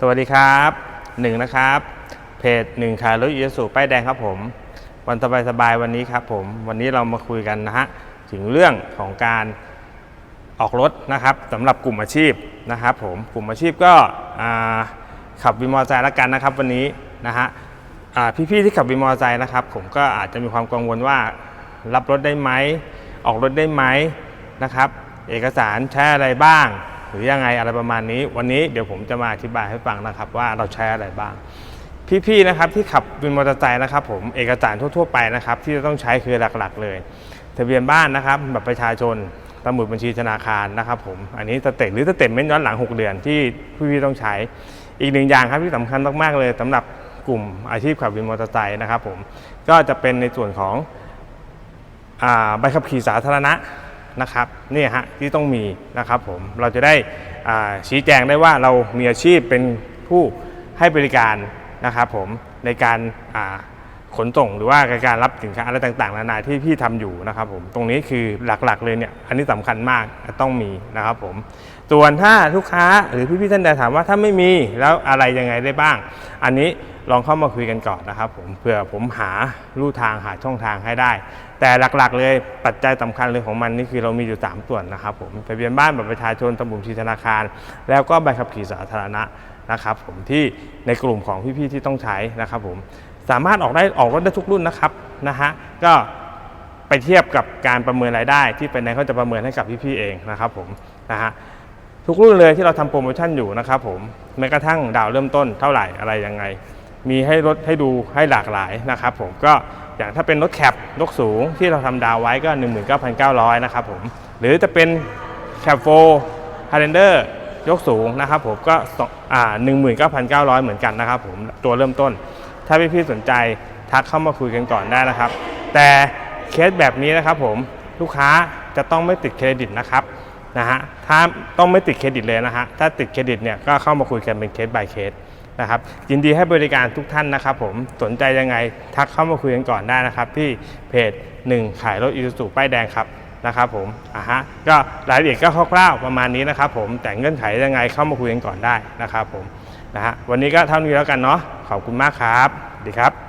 สวัสดีครับหนึ่งนะครับ เพจหนึ่งขายรถอีซูป้ายแดงครับผม วันสบายๆวันนี้ครับผมวันนี้เรามาคุยกันนะฮะถึงเรื่องของการออกรถนะครับสำหรับกลุ่มอาชีพนะครับผมกลุ่มอาชีพก็ขับวินมอเตอร์ไซค์ละกันนะครับ วันนี้นะฮะพี่ๆที่ขับวินมอเตอร์ไซค์นะครับ ผมก็อาจจะมีความกังวลว่ารับรถได้ไหมออกรถได้ไหมนะครับ เอกสารใช้อะไรบ้าง หรือยังไงอะไรประมาณนี้ วันนี้เดี๋ยวผมจะมาอธิบายให้ฟังนะครับ ว่าเราใช้อะไรบ้าง พี่ๆนะครับที่ขับวินมอเตอร์ไซค์นะครับ ผมเอกสารทั่วๆไปนะครับ ที่จะต้องใช้คือหลักๆ เลย ทะเบียนบ้านนะครับบัตรประชาชนสมุดบัญชีธนาคารนะครับผมอันนี้สเต็ปหรือสเต็ปเม้นย้อนหลัง 6 เดือนที่พี่ๆต้องใช้อีกหนึ่งอย่างครับที่สำคัญมากๆเลยสำหรับกลุ่มอาชีพขับวินมอเตอร์ไซค์นะครับผมก็จะเป็นในส่วนของอใบขับขี่สาธารณะ นะครับนี่ฮะที่ต้องมีนะครับผมเราจะได้ชี้แจงได้ว่าเรามีอาชีพเป็นผู้ให้บริการนะครับผมในการ ขนส่งหรือว่าการรับสินค้าอะไรต่างๆนานาที่พี่ทำอยู่นะครับผมตรงนี้คือหลักๆเลยเนี่ยอันนี้สำคัญมากต้องมีนะครับผมส่วนถ้าลูกค้าหรือพี่ๆท่านใดถามว่าถ้าไม่มีแล้วอะไรยังไงได้บ้าง อันนี้ลองเข้ามาคุยกันก่อนนะครับผมเพื่อผมหาลู่ทางหาช่องทางให้ได้ แต่หลักๆ เลยปัจจัยสำคัญเลยของมันนี่คือเรามีอยู่ 3 ส่วนนะครับผมทะเบียนบ้านบัตรประชาชนสมุดบัญชีธนาคาร แล้วก็ใบขับขี่สาธารณะนะครับผมที่ในกลุ่มของพี่ๆที่ต้องใช้นะครับผม สามารถออกได้ออกรถได้ทุกรุ่นนะครับนะฮะก็ไปเทียบกับการประเมินรายได้ ที่เป็นในเขาจะประเมินให้กับพี่ๆเองนะครับผมนะฮะทุกรุ่นเลยที่เราทำโปรโมชั่นอยู่นะครับผมแม้กระทั่งดาวเริ่มต้นเท่าไหร่อะไรยังไง มีให้รถให้ดูให้หลากหลายนะครับผมก็อย่างถ้าเป็นรถแคปยกสูงที่เราทำดาวไว้ก็ 19,900นะครับผมหรือจะเป็นแคปโฟฮาร์เรนเดอร์ยกสูงนะครับผมก็สองอ่นเก้า19,900เหมือนกันนะครับผมตัวเริ่มต้น ถ้าพี่ๆสนใจทักเข้ามาคุยกันก่อนได้นะครับ แต่เคสแบบนี้นะครับผมลูกค้าจะต้องไม่ติดเครดิตนะครับนะฮะถ้าต้องไม่ติดเครดิตเลยนะฮะถ้าติดเครดิตเนี่ยก็เข้ามาคุยกันเป็นเคส by เคสนะครับยินดีให้บริการทุกท่านนะครับผมสนใจยังไงทักเข้ามาคุยกันก่อนได้นะครับที่เพจ 1 ขายรถอีซูซูป้ายแดงครับนะครับผมอะฮะก็รายละเอียดก็คร่าวๆประมาณนี้นะครับผมแต่เงื่อนไขยังไงเข้ามาคุยกันก่อนได้นะครับผม นะฮะวันนี้ก็เท่านี้แล้วกันเนาะขอบคุณมากครับสวัสดีครับ